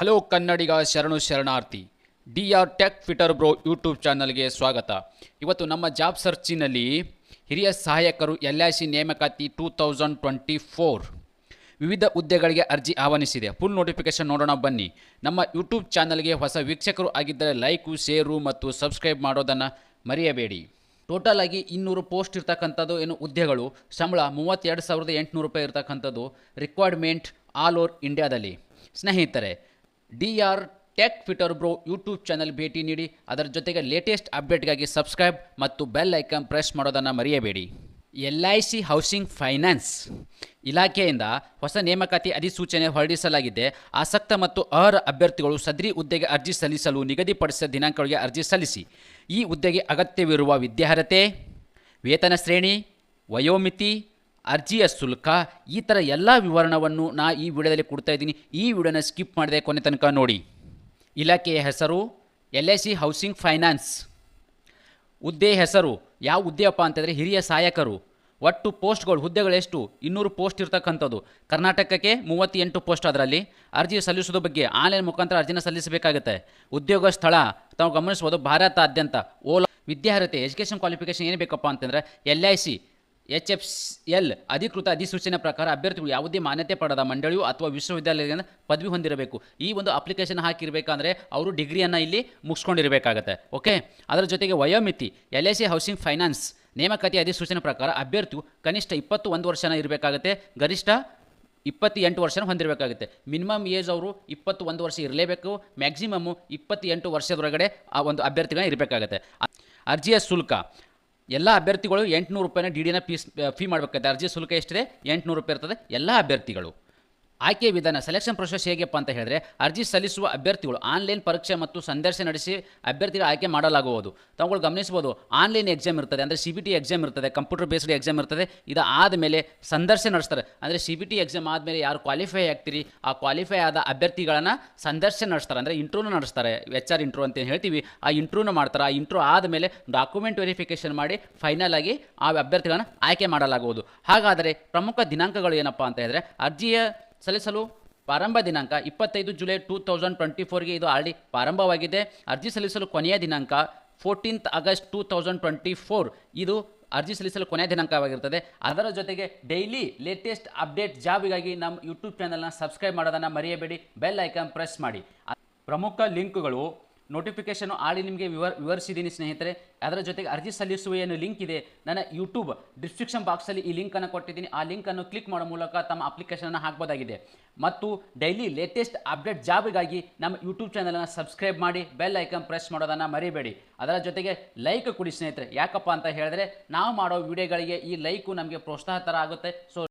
Hello ಕನ್ನಡಿಗ ಶರಣು ಶರಣಾರ್ಥಿ D R tech fitter bro YouTube ಚಾನಲ್ಗೆ ಸ್ವಾಗತ. ಇವತ್ತು ನಮ್ಮ ಜಾಬ್ ಸರ್ಚಿನಲ್ಲಿ ಹಿರಿಯ ಸಹಾಯಕರು ಎಲ್ ಐ ಸಿ ನೇಮಕಾತಿ ಟೂ ತೌಸಂಡ್ ಟ್ವೆಂಟಿ ಫೋರ್ ವಿವಿಧ ಹುದ್ದೆಗಳಿಗೆ ಅರ್ಜಿ ಆಹ್ವಾನಿಸಿದೆ. ಫುಲ್ ನೋಟಿಫಿಕೇಶನ್ ನೋಡೋಣ ಬನ್ನಿ. ನಮ್ಮ ಯೂಟ್ಯೂಬ್ ಚಾನಲ್ಗೆ ಹೊಸ ವೀಕ್ಷಕರು ಆಗಿದ್ದರೆ ಲೈಕು, ಶೇರು ಮತ್ತು ಸಬ್ಸ್ಕ್ರೈಬ್ ಮಾಡೋದನ್ನು ಮರೆಯಬೇಡಿ. ಟೋಟಲ್ ಆಗಿ ಇನ್ನೂರು ಪೋಸ್ಟ್ ಇರ್ತಕ್ಕಂಥದ್ದು ಏನು ಹುದ್ದೆಗಳು? ಸಂಬಳ ಮೂವತ್ತೆರಡು ಸಾವಿರದ ಎಂಟುನೂರು ರೂಪಾಯಿ ಇರ್ತಕ್ಕಂಥದ್ದು ರಿಕ್ವೈರ್ಮೆಂಟ್ ಆಲ್ ಓವರ್ ಇಂಡಿಯಾದಲ್ಲಿ. ಸ್ನೇಹಿತರೆ D R tech fitter bro YouTube channel ಭೇಟಿ ನೀಡಿ. ಅದರ ಜೊತೆಗೆ ಲೇಟೆಸ್ಟ್ ಅಪ್ಡೇಟ್ಗಾಗಿ ಸಬ್ಸ್ಕ್ರೈಬ್ ಮತ್ತು ಬೆಲ್ ಐಕನ್ ಪ್ರೆಸ್ ಮಾಡೋದನ್ನು ಮರೆಯಬೇಡಿ. L I C housing finance ಇಲಾಖೆಯಿಂದ ಹೊಸ ನೇಮಕಾತಿ ಅಧಿಸೂಚನೆ ಹೊರಡಿಸಲಾಗಿದೆ. ಆಸಕ್ತ ಮತ್ತು ಅರ್ಹ ಅಭ್ಯರ್ಥಿಗಳು ಸದ್ರಿ ಹುದ್ದೆಗೆ ಅರ್ಜಿ ಸಲ್ಲಿಸಲು ನಿಗದಿಪಡಿಸಿದ ದಿನಾಂಕಗಳಿಗೆ ಅರ್ಜಿ ಸಲ್ಲಿಸಿ. ಈ ಹುದ್ದೆಗೆ ಅಗತ್ಯವಿರುವ ವಿದ್ಯಾರ್ಹತೆ, ವೇತನ ಶ್ರೇಣಿ, ವಯೋಮಿತಿ ಅರ್ಜಿಯ ಶುಲ್ಕ, ಈ ಥರ ಎಲ್ಲ ವಿವರಣವನ್ನು ನಾ ಈ ವಿಡಿಯೋದಲ್ಲಿ ಕೊಡ್ತಾ ಇದ್ದೀನಿ. ಈ ವಿಡಿಯೋನ ಸ್ಕಿಪ್ ಮಾಡಿದೆ ಕೊನೆ ತನಕ ನೋಡಿ. ಇಲಾಖೆಯ ಹೆಸರು, L I C housing finance. ಹುದ್ದೆ ಹೆಸರು, ಯಾವ ಹುದ್ದೆಯಪ್ಪ ಅಂತಂದರೆ ಹಿರಿಯ ಸಹಾಯಕರು. ಒಟ್ಟು ಪೋಸ್ಟ್ಗಳು, ಹುದ್ದೆಗಳು ಎಷ್ಟು? ಇನ್ನೂರು ಪೋಸ್ಟ್ ಇರ್ತಕ್ಕಂಥದ್ದು. ಕರ್ನಾಟಕಕ್ಕೆ ಮೂವತ್ತೆಂಟು ಪೋಸ್ಟ್ ಅದರಲ್ಲಿ. ಅರ್ಜಿ ಸಲ್ಲಿಸೋದ್ರ ಬಗ್ಗೆ ಆನ್ಲೈನ್ ಮುಖಾಂತರ ಅರ್ಜಿನ ಸಲ್ಲಿಸಬೇಕಾಗುತ್ತೆ. ಉದ್ಯೋಗ ಸ್ಥಳ, ತಾವು ಗಮನಿಸ್ಬೋದು ಭಾರತಾದ್ಯಂತ. ಓಲಾ ವಿದ್ಯಾರ್ಹತೆ, ಎಜುಕೇಷನ್ ಕ್ವಾಲಿಫಿಕೇಷನ್ ಏನು ಬೇಕಪ್ಪ ಅಂತಂದರೆ L I C. H F L ಅಧಿಕೃತ ಅಧಿಸೂಚನೆ ಪ್ರಕಾರ ಅಭ್ಯರ್ಥಿಗಳು ಯಾವುದೇ ಮಾನ್ಯತೆ ಪಡೆದ ಮಂಡಳಿಯು ಅಥವಾ ವಿಶ್ವವಿದ್ಯಾಲಯದಿಂದ ಪದವಿ ಹೊಂದಿರಬೇಕು. ಈ ಒಂದು ಅಪ್ಲಿಕೇಶನ್ ಹಾಕಿರಬೇಕಂದ್ರೆ ಅವರು ಡಿಗ್ರಿಯನ್ನು ಇಲ್ಲಿ ಮುಗಿಸ್ಕೊಂಡಿರಬೇಕಾಗತ್ತೆ. ಓಕೆ ಅದರ ಜೊತೆಗೆ ವಯೋಮಿತಿ L I C housing finance ನೇಮಕಾತಿ ಅಧಿಸೂಚನೆ ಪ್ರಕಾರ ಅಭ್ಯರ್ಥಿಯು ಕನಿಷ್ಠ ಇಪ್ಪತ್ತು ಒಂದು ವರ್ಷನ ಇರಬೇಕಾಗುತ್ತೆ, ಗರಿಷ್ಠ ಇಪ್ಪತ್ತೆಂಟು ವರ್ಷನ ಹೊಂದಿರಬೇಕಾಗುತ್ತೆ. ಮಿನಿಮಮ್ ಏಜ್ ಅವರು ಇಪ್ಪತ್ತು ಒಂದು ವರ್ಷ ಇರಲೇಬೇಕು ಮ್ಯಾಕ್ಸಿಮಮ್ಮು ಇಪ್ಪತ್ತೆಂಟು ವರ್ಷದೊಳಗಡೆ ಆ ಒಂದು ಅಭ್ಯರ್ಥಿಗಳನ್ನ ಇರಬೇಕಾಗುತ್ತೆ. ಅರ್ಜಿಯ ಶುಲ್ಕ ಎಲ್ಲ ಅಭ್ಯರ್ಥಿಗಳು ಎಂಟುನೂರು ರೂಪಾಯಿನ ಡಿ ಡಿನ ಫೀಸ್ ಫೀ ಮಾಡಬೇಕಾಗುತ್ತೆ. ಅರ್ಜಿ ಶುಲ್ಕ ಎಷ್ಟಿದೆ? ಎಂಟುನೂರು ರೂಪಾಯಿ ಇರ್ತದೆ. ಎಲ್ಲ ಅಭ್ಯರ್ಥಿಗಳು. ಆಯ್ಕೆ ವಿಧಾನ ಸೆಲೆಕ್ಷನ್ ಪ್ರೊಸೆಸ್ ಹೇಗೆಪ್ಪ ಅಂತ ಹೇಳಿದ್ರೆ, ಅರ್ಜಿ ಸಲ್ಲಿಸುವ ಅಭ್ಯರ್ಥಿಗಳು ಆನ್ಲೈನ್ ಪರೀಕ್ಷೆ ಮತ್ತು ಸಂದರ್ಶನ ನಡೆಸಿ ಅಭ್ಯರ್ಥಿಗಳ ಆಯ್ಕೆ ಮಾಡಲಾಗುವುದು. ತಾವುಗಳು ಗಮನಿಸಬಹುದು ಆನ್ಲೈನ್ ಎಕ್ಸಾಮ್ ಇರ್ತದೆ, ಅಂದರೆ ಸಿ ಬಿ ಟಿ ಎಕ್ಸಾಮ್ ಇರ್ತದೆ ಕಂಪ್ಯೂಟರ್ ಬೇಸ್ಡ್ ಎಕ್ಸಾಮ್ ಇರ್ತದೆ ಇದು ಆದಮೇಲೆ ಸಂದರ್ಶನ ನಡೆಸ್ತಾರೆ. ಅಂದರೆ ಸಿ ಬಿ ಟಿ ಎಕ್ಸಾಮ್ ಆದಮೇಲೆ ಯಾರು ಕ್ವಾಲಿಫೈ ಆಗ್ತೀರಿ, ಆ ಕ್ವಾಲಿಫೈ ಆದ ಅಭ್ಯರ್ಥಿಗಳನ್ನು ಸಂದರ್ಶನ ನಡೆಸ್ತಾರೆ. ಅಂದರೆ ಇಂಟ್ರೂನ ನಡೆಸ್ತಾರೆ ಎಚ್ ಆರ್ ಇಂಟ್ರೂ ಅಂತ ಹೇಳ್ತೀವಿ. ಆ ಇಂಟ್ರೂನ ಮಾಡ್ತಾರೆ. ಆ ಇಂಟ್ರೂ ಆದಮೇಲೆ ಡಾಕ್ಯುಮೆಂಟ್ ವೆರಿಫಿಕೇಷನ್ ಮಾಡಿ ಫೈನಲ್ ಆಗಿ ಆ ಅಭ್ಯರ್ಥಿಗಳನ್ನು ಆಯ್ಕೆ ಮಾಡಲಾಗುವುದು. ಹಾಗಾದರೆ ಪ್ರಮುಖ ದಿನಾಂಕಗಳು ಏನಪ್ಪ ಅಂತ ಹೇಳಿದ್ರೆ, ಅರ್ಜಿಯ ಸಲ್ಲಿಸಲು ಪ್ರಾರಂಭ ದಿನಾಂಕ ಇಪ್ಪತ್ತೈದು ಜುಲೈ ಟೂ ತೌಸಂಡ್ ಟ್ವೆಂಟಿ ಫೋರ್ಗೆ ಇದು ಆಲ್ರೆಡಿ ಪ್ರಾರಂಭವಾಗಿದೆ. ಅರ್ಜಿ ಸಲ್ಲಿಸಲು ಕೊನೆಯ ದಿನಾಂಕ fourteenth August two thousand twenty four. ಇದು ಅರ್ಜಿ ಸಲ್ಲಿಸಲು ಕೊನೆಯ ದಿನಾಂಕವಾಗಿರ್ತದೆ ಅದರ ಜೊತೆಗೆ ಡೈಲಿ ಲೇಟೆಸ್ಟ್ ಅಪ್ಡೇಟ್ ಜಾಬಿಗಾಗಿ ನಮ್ಮ ಯೂಟ್ಯೂಬ್ ಚಾನಲ್ನ ಸಬ್ಸ್ಕ್ರೈಬ್ ಮಾಡೋದನ್ನು ಮರೆಯಬೇಡಿ. ಬೆಲ್ ಐಕಾನ್ ಪ್ರೆಸ್ ಮಾಡಿ. ಪ್ರಮುಖ ಲಿಂಕ್ಗಳು ನೋಟಿಫಿಕೇಶನ್ ಆಳಿ ನಿಮಗೆ ವಿವರ್ ವಿವರಿಸಿದ್ದೀನಿ ಸ್ನೇಹಿತರೆ. ಅದರ ಜೊತೆಗೆ ಅರ್ಜಿ ಸಲ್ಲಿಸುವ ಏನು ಲಿಂಕ್ ಇದೆ. ನನ್ನ ಯೂಟ್ಯೂಬ್ ಡಿಸ್ಕ್ರಿಪ್ಷನ್ ಬಾಕ್ಸಲ್ಲಿ ಈ ಲಿಂಕನ್ನು ಕೊಟ್ಟಿದ್ದೀನಿ. ಆ ಲಿಂಕನ್ನು ಕ್ಲಿಕ್ ಮಾಡೋ ಮೂಲಕ ತಮ್ಮ ಅಪ್ಲಿಕೇಶನನ್ನು ಹಾಕ್ಬೋದಾಗಿದೆ. ಮತ್ತು ಡೈಲಿ ಲೇಟೆಸ್ಟ್ ಅಪ್ಡೇಟ್ ಜಾಬ್ಗಾಗಿ ನಮ್ಮ ಯೂಟ್ಯೂಬ್ ಚಾನಲನ್ನು ಸಬ್ಸ್ಕ್ರೈಬ್ ಮಾಡಿ ಬೆಲ್ ಐಕನ್ ಪ್ರೆಸ್ ಮಾಡೋದನ್ನು ಮರಿಬೇಡಿ. ಅದರ ಜೊತೆಗೆ ಲೈಕ್ ಕೊಡಿ ಸ್ನೇಹಿತರೆ. ಯಾಕಪ್ಪ ಅಂತ ಹೇಳಿದ್ರೆ, ನಾವು ಮಾಡೋ ವಿಡಿಯೋಗಳಿಗೆ ಈ ಲೈಕು ನಮಗೆ ಪ್ರೋತ್ಸಾಹ ಥರ ಆಗುತ್ತೆ. ಸೊ